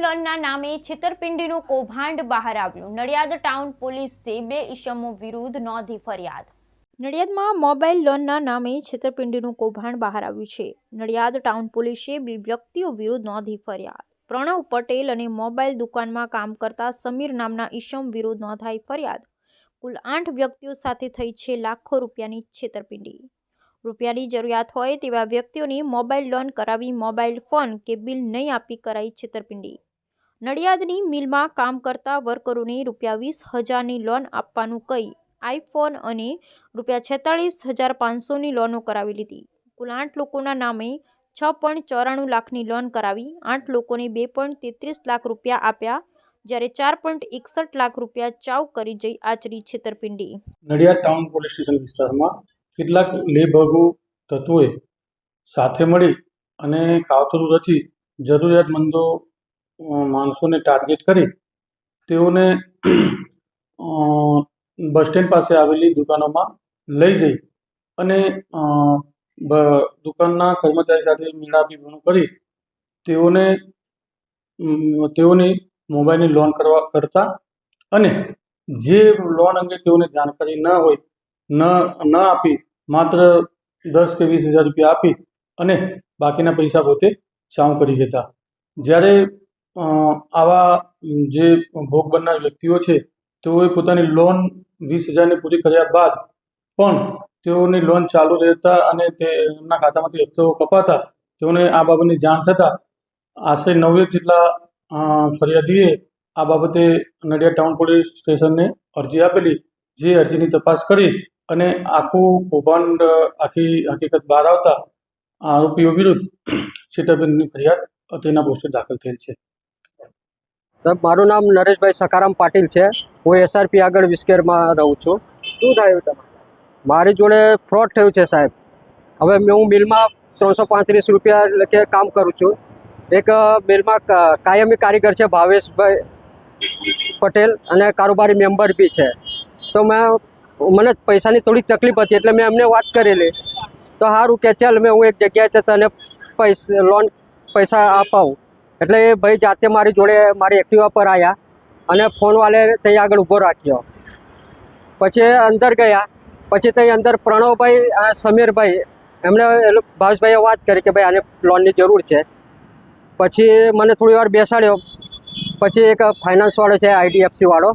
લોનના નામે છેતરપિંડીનું કૌભાંડ બહાર આવ્યું. નડિયાદ ટાઉન પોલીસે બે ઇસમો વિરુદ્ધ નોંધી ફરિયાદ. નડિયાદમાં મોબાઈલ લોનના નામે છેતરપિંડીનું કૌભાંડ બહાર આવ્યું છે. નડિયાદ ટાઉન પોલીસે બે વ્યક્તિઓ વિરુદ્ધ નોંધી ફરિયાદ. પ્રણવ પટેલ અને મોબાઈલ દુકાનમાં કામ કરતા સમીર નામના ઇસમ વિરુદ્ધ નોંધાઈ ફરિયાદ. કુલ આઠ વ્યક્તિઓ સાથે થઈ છે લાખો રૂપિયાની છેતરપિંડી. રૂપિયાની જરૂરિયાત હોય તેવા વ્યક્તિઓની મોબાઈલ લોન કરાવી મોબાઈલ ફોન કે બિલ નહીં આપી કરાઈ છેતરપિંડી. નડિયાદની મિલમાં કામ કરતા વર્કરોને રૂપિયા વીસ હજારની લોન આપવાનું કહી આઈફોન અને રૂપિયા છેતાળીસ હજાર પાંચસોની લોનો કરાવી લીધી. કુલ આઠ લોકોના નામે છ પોઈન્ટ ચોરાણું લાખની લોન કરાવી આઠ લોકોને બે પોઈન્ટ તેત્રીસ લાખ રૂપિયા આપ્યા, જ્યારે ચાર પોઈન્ટ એકસઠ લાખ રૂપિયા ચાવ કરી જઈ આચરી છેતરપિંડી. નડિયાદ ટાઉન પોલીસ સ્ટેશન વિસ્તારમાં કેટલાક લેભાગુ તત્વોએ સાથે મળી અને કાવતરું રચી જરૂરિયાતમંદો માણસોને ટાર્ગેટ કરી તેઓને બસ સ્ટેન્ડ પાસે આવેલી દુકાનોમાં લઈ જઈ અને દુકાનના કર્મચારી સાથે મેળાપીપણું કરી તેઓને તેઓની મોબાઈલની લોન કરવા કરતા અને જે લોન અંગે તેઓને જાણકારી ન હોય ન ન આપી, માત્ર દસ કે વીસ હજાર રૂપિયા આપી અને બાકીના પૈસા પોતે ચાઉ કરી જતા. જ્યારે આવા જે ભોગ બનનાર વ્યક્તિઓ છે, તેઓએ પોતાની લોન વીસ હજારની પૂરી કર્યા બાદ પણ તેઓની લોન ચાલુ રહેતા અને તે એમના ખાતામાંથી હપ્તો કપાતા, તેઓને આ બાબતની જાણ થતાં આશરે નવેક જેટલા ફરિયાદીએ આ બાબતે નડિયાદ ટાઉન પોલીસ સ્ટેશનને અરજી આપેલી, જે અરજીની તપાસ કરી અને આખું કૌભાંડ આખી હકીકત બહાર આવતા આરોપીઓ વિરુદ્ધ છેતરપિંડીની ફરિયાદ તેના પોસ્ટે દાખલ થયેલ છે. સાહેબ મારું નામ નરેશભાઈ સકારામ પાટીલ છે. હું એસઆરપી આગળ વિસ્કેરમાં રહું છું. શું થયું તમારે? મારી જોડે ફ્રોડ થયું છે સાહેબ. હવે હું મિલમાં ત્રણસો પાંત્રીસ રૂપિયા લખે કામ કરું છું. એક મિલમાં કાયમી કારીગર છે ભાવેશભાઈ પટેલ અને કારોબારી મેમ્બર બી છે. તો મેં મને પૈસાની થોડીક તકલીફ હતી એટલે મેં એમને વાત કરેલી. તો સારું કે ચાલ, મેં હું એક જગ્યાએ તને પૈસા લોન પૈસા અપાવું. એટલે એ ભાઈ જાતે મારી જોડે મારી એક્ટિવા પર આવ્યા અને ફોનવાલે ત્યાં આગળ ઊભો રાખ્યો. પછી અંદર ગયા. પછી ત્યાં અંદર પ્રણવભાઈ સમીરભાઈ, એમણે ભાવેશભાઈએ વાત કરી કે ભાઈ આને લોનની જરૂર છે. પછી મને થોડી વાર બેસાડ્યો. પછી એક ફાઇનાન્સવાળો છે આઈડીએફસી વાળો.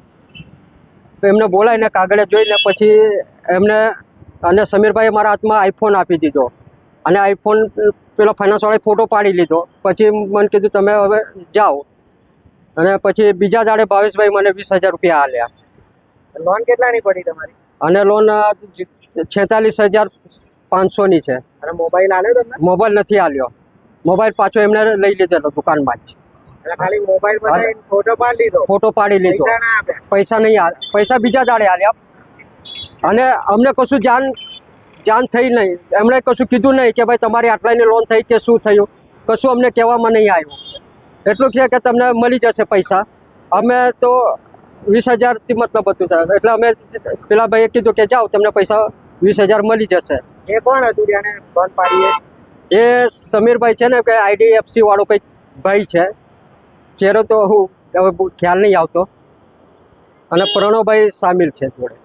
તો એમને બોલાવીને કાગળે જોઈને પછી એમને અને સમીરભાઈએ મારા હાથમાં આઈફોન આપી દીધો. અને આઈફોન પેલો ફાઇનાન્સવાળાએ ફોટો પાડી લીધો. પછી મને કીધું તમે હવે જાઓ. અને પછી બીજા દાડે ભાવેશભાઈ મને વીસ હજાર રૂપિયા આલ્યા. લોન કેટલાની પડી તમારી? અને લોન છેતાલીસ હજાર પાંચસોની છે. અને મોબાઈલ આલ્યો તમને? મોબાઈલ નથી આલ્યો. મોબાઈલ પાછો એમને લઈ લીધેલો દુકાનમાં જ. ખાલી મોબાઈલ બતાવીને ફોટો પાડી લીધો. ફોટો પાડી લીધો. પૈસા નહીં પૈસા બીજા દાડે આલ્યા. અને અમને કશું જાન જાન થઈ નહીં. એમણે કશું કીધું નહીં કે ભાઈ તમારી આટલાની લોન થઈ કે શું થયું? કશું અમને કહેવામાં નહીં આવ્યું. એટલું છે કે તમને મળી જશે પૈસા. અમે તો વીસ હજારથી મતલબ હતું. એટલે અમે પેલા ભાઈએ કીધું કે જાઓ તમને પૈસા વીસ હજાર મળી જશે. એ કોણ હતું જેને લોન? એ? સમીરભાઈ છે ને કે આઈડીએફસી વાળો કંઈક ભાઈ છે. ચહેરો તો હું હવે ખ્યાલ નહીં આવતો. અને પ્રણવભાઈ સામેલ છે જોડે.